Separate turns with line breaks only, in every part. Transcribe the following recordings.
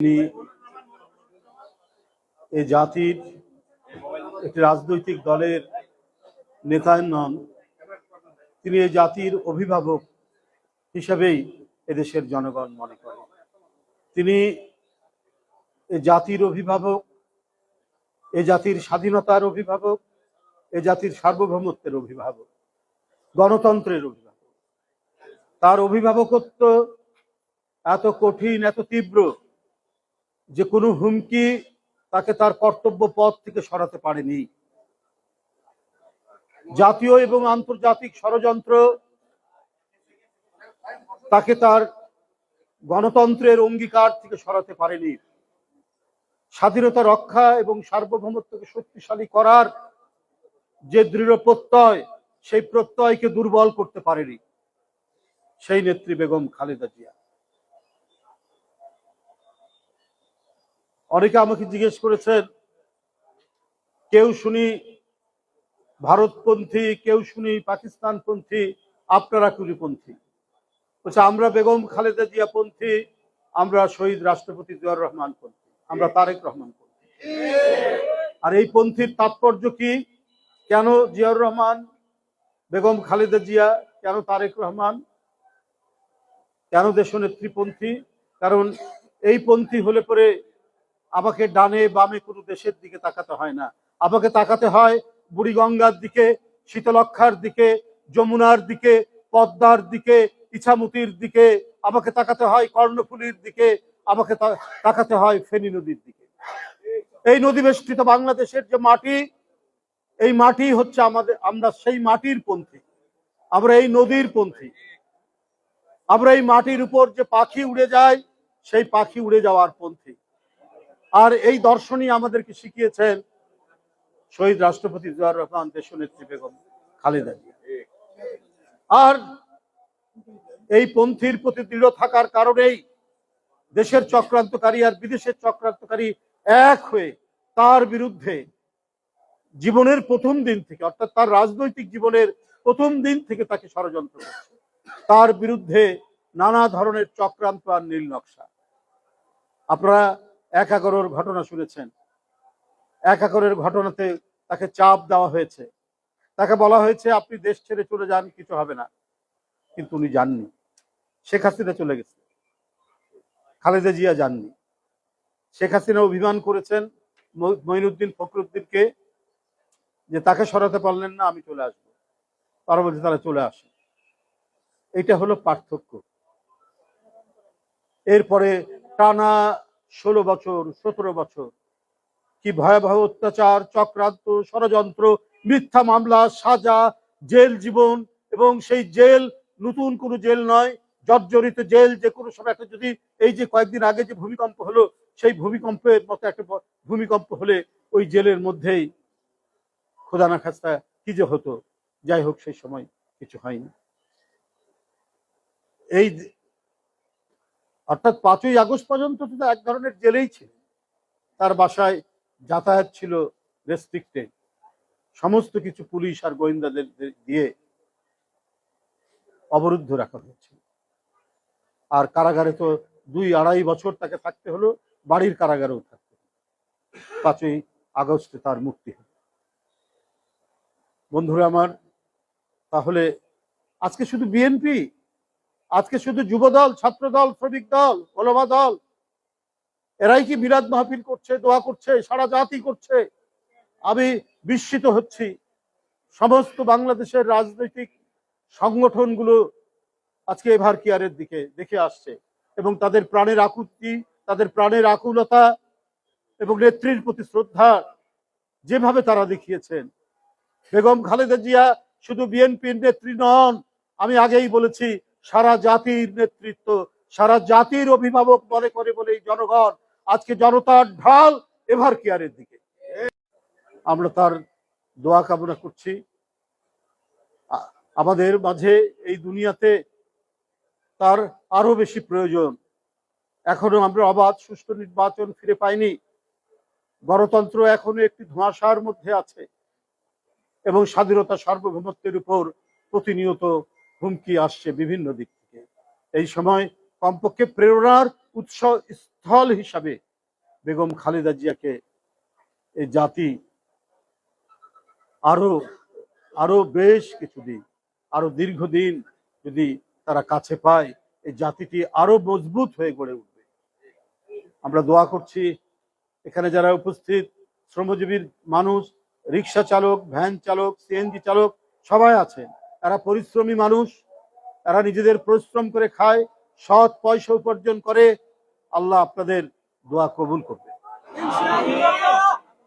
তিনি এই জাতির একটি রাজনৈতিক দলের নেতা নন। তিনি এই জাতির অভিভাবক হিসাবেই এদেশের জনগণ মনে করে তিনি এ জাতির অভিভাবক, এ জাতির স্বাধীনতার অভিভাবক, এ জাতির সার্বভৌমত্বের অভিভাবক, গণতন্ত্রের অভিভাবক। তার অভিভাবকত্ব এত কঠিন, এত তীব্র যে কোনো হুমকি তাকে তার কর্তব্য পথ থেকে সরাতে পারেনি। জাতীয় এবং আন্তর্জাতিক ষড়যন্ত্র তাকে তার গণতন্ত্রের অঙ্গীকার থেকে সরাতে পারেনি। স্বাধীনতা রক্ষা এবং সার্বভৌমত্বকে শক্তিশালী করার যে দৃঢ় প্রত্যয়, সেই প্রত্যয়কে দুর্বল করতে পারেনি। সেই নেত্রী বেগম খালেদা জিয়া। অনেকে আমাকে জিজ্ঞেস করেছেন, কেউ শুনি ভারতপন্থী, কেউ শুনি পাকিস্তানপন্থী, আপনারা কুড়িপন্থী বলছে, আমরা বেগম খালেদা জিয়া পন্থী আমরা শহীদ রাষ্ট্রপতি জিয়াউর রহমান পন্থী, আমরা তারেক রহমান পন্থী। আর এই পন্থীর তাৎপর্য কি? কেন জিয়াউর রহমান, বেগম খালেদা জিয়া, কেন তারেক রহমান, কেন দেশ দেশনেত্রীপন্থী কারণ এই পন্থী হলে পরে আমাকে ডানে বামে কোনো দেশের দিকে তাকাতে হয় না। আমাকে তাকাতে হয় বুড়িগঙ্গার দিকে, শীতলক্ষার দিকে, যমুনার দিকে, পদ্মার দিকে, ইছামতির দিকে। আমাকে তাকাতে হয় কর্ণফুলির দিকে, আমাকে তাকাতে হয় ফেনী নদীর দিকে। এই নদী বেষ্টিত বাংলাদেশের যে মাটি, এই মাটি হচ্ছে আমাদের, আমরা সেই মাটির পন্থী। আমরা এই নদীর পন্থী। আমরা এই মাটির উপর যে পাখি উড়ে যায়, সেই পাখি উড়ে যাওয়ার পন্থী। আর এই দর্শনই আমাদেরকে শিখিয়েছেন শহীদ রাষ্ট্রপতি জিয়াউর রহমান, দেশনেত্রী বেগম খালেদা আর এই পন্থীর প্রতি দৃঢ় থাকার কারণেই দেশের চক্রান্তকারী আর বিদেশের চক্রান্তকারী এক হয়ে তার বিরুদ্ধে জীবনের প্রথম দিন থেকে, অর্থাৎ তার রাজনৈতিক জীবনের প্রথম দিন থেকে তাকে ষড়যন্ত্র করছে। তার বিরুদ্ধে নানা ধরনের চক্রান্ত আর নীল নকশা। আপনারা এক এগারোর ঘটনা শুনেছেন। এক এগারোর ঘটনাতে তাকে চাপ দেওয়া হয়েছে। তাকে বলা হয়েছে, আপনি দেশ ছেড়ে চলে যান, কিছু হবে না। কিন্তু উনি যাননি। শেখ হাসিনা চলে গেছে। খালেদা জিয়া যাননি। শেখ হাসিনা অভিমান করেছেন মঈনুদ্দিন ফখরুদ্দিনকে যে তাকে সরাতে পারলেন না, আমি চলে আসব। পরবর্তী তারা চলে আসে। এটা হলো পার্থক্য। এরপরে টানা ষোলো বছর, সতেরো বছর। কি ভয়াবহ অত্যাচার, চক্রান্ত, ষড়যন্ত্র, মিথ্যা মামলা, সাজা, জেল জীবন এবং সেই জেল নতুন কোনো জেল নয়, জর্জরিত জেল, যে কোনো সময় একটা যদি এই যে কয়েকদিন আগে যে ভূমিকম্প হলো, সেই ভূমিকম্পের মতো একটা ভূমিকম্প হলে ওই জেলের মধ্যেই খোদানা খাস্তা কি যে হতো। যাই হোক, সেই সময় কিছু হয়নি। এই অর্থাৎ পাঁচই আগস্ট পর্যন্ত তো এক ধরনের জেলেই ছিল। তার বাসায় যাতায়াত ছিল রেস্ট্রিক্টেড সমস্ত কিছু পুলিশ আর গোয়েন্দাদের দিয়ে অবরুদ্ধ রাখা হয়েছিল। আর কারাগারে তো দুই আড়াই বছর তাকে থাকতে হলো, বাড়ির কারাগারেও থাকতে। পাঁচই আগস্টে তার মুক্তি হলো। বন্ধুরা আমার, তাহলে আজকে শুধু বিএনপি আজকে শুধু যুব দল ছাত্র দল শ্রমিক দল ওলমা দল এরাই কি বিরাট মাহফিল করছে, দোয়া করছে, সারা জাতি করছে? আমি বিস্মিত হচ্ছি। সমস্ত বাংলাদেশের রাজনৈতিক সংগঠনগুলো আজকে এভার কেয়ারের দিকে দেখে আসছে এবং তাদের প্রাণের আকুতি, তাদের প্রাণের আকুলতা এবং নেত্রীর প্রতি শ্রদ্ধা যেভাবে তারা দেখিয়েছেন। বেগম খালেদা জিয়া শুধু বিএনপির নেত্রী নন, আমি আগেই বলেছি সারা জাতির নেতৃত্ব, সারা জাতির অভিভাবক মনে করে বলে এই জনগণ আজকে জনতার ঢাল এভার কেয়ারের দিকে। আমরা তার দোয়া কামনা করছি। আমাদের মাঝে এই দুনিয়াতে তার আরও বেশি প্রয়োজন। এখনও আমরা অবাধ, সুষ্ঠু নির্বাচন ফিরে পাইনি। গণতন্ত্র এখনও একটি ধোঁয়াশার মধ্যে আছে এবং স্বাধীনতা সার্বভৌমত্বের উপর প্রতিনিয়ত হুমকি আসছে বিভিন্ন দিক থেকে। এই সময় কমপক্ষে প্রেরণার উৎস স্থল হিসাবে বেগম খালেদা জিয়াকে এই জাতি আরও আরও বেশ কিছুদিন, আরও দীর্ঘদিন যদি তারা কাছে পায়, এই জাতিটি আরও মজবুত হয়ে গড়ে উঠবে। আমরা দোয়া করছি, এখানে যারা উপস্থিত, শ্রমজীবীর মানুষ, রিক্সা চালক, ভ্যান চালক, সিএনজি চালক, সবাই আছেন। এরা পরিশ্রমী মানুষ, এরা নিজেদের পরিশ্রম করে খায়, সৎ পয়সা উপার্জন করে, আল্লাহ আপনাদের দোয়া কবুল করবে।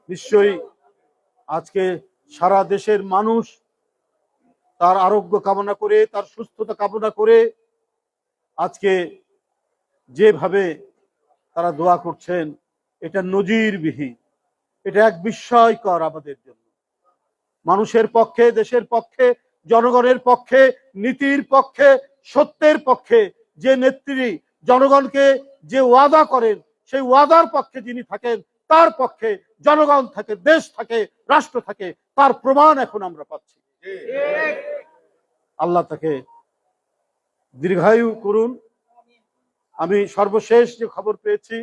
নিশ্চয়ই আজকে সারা দেশের মানুষ তার আরোগ্য কামনা করে, তার সুস্থতা কামনা করে আজকে যেভাবে তারা দোয়া করছেন, এটা নজিরবিহীন, এটা এক বিস্ময়কর আমাদের জন্য। মানুষের পক্ষে, দেশের পক্ষে জনগণের পক্ষে, নীতির পক্ষে, সত্যের পক্ষে যে নেত্রী জনগণকে যে ওয়াদা করেন, সেই ওয়াদার পক্ষে যিনি থাকেন, তার পক্ষে জনগণ থাকে, দেশ থাকে, রাষ্ট্র থাকে, তার প্রমাণ এখন আমরা পাচ্ছি। আল্লাহ তাকে দীর্ঘায়ু করুন। আমি সর্বশেষ যে খবর পেয়েছি,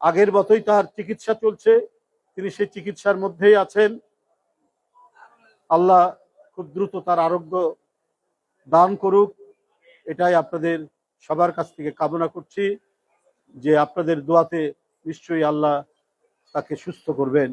আগের মতোই তার চিকিৎসা চলছে। তিনি সেই চিকিৎসার মধ্যেই আছেন। আল্লাহ খুব দ্রুত তার আরোগ্য দান করুক, এটাই আপনাদের সবার কাছ থেকে কামনা করছি যে আপনাদের দোয়াতে নিশ্চয়ই আল্লাহ তাকে সুস্থ করবেন।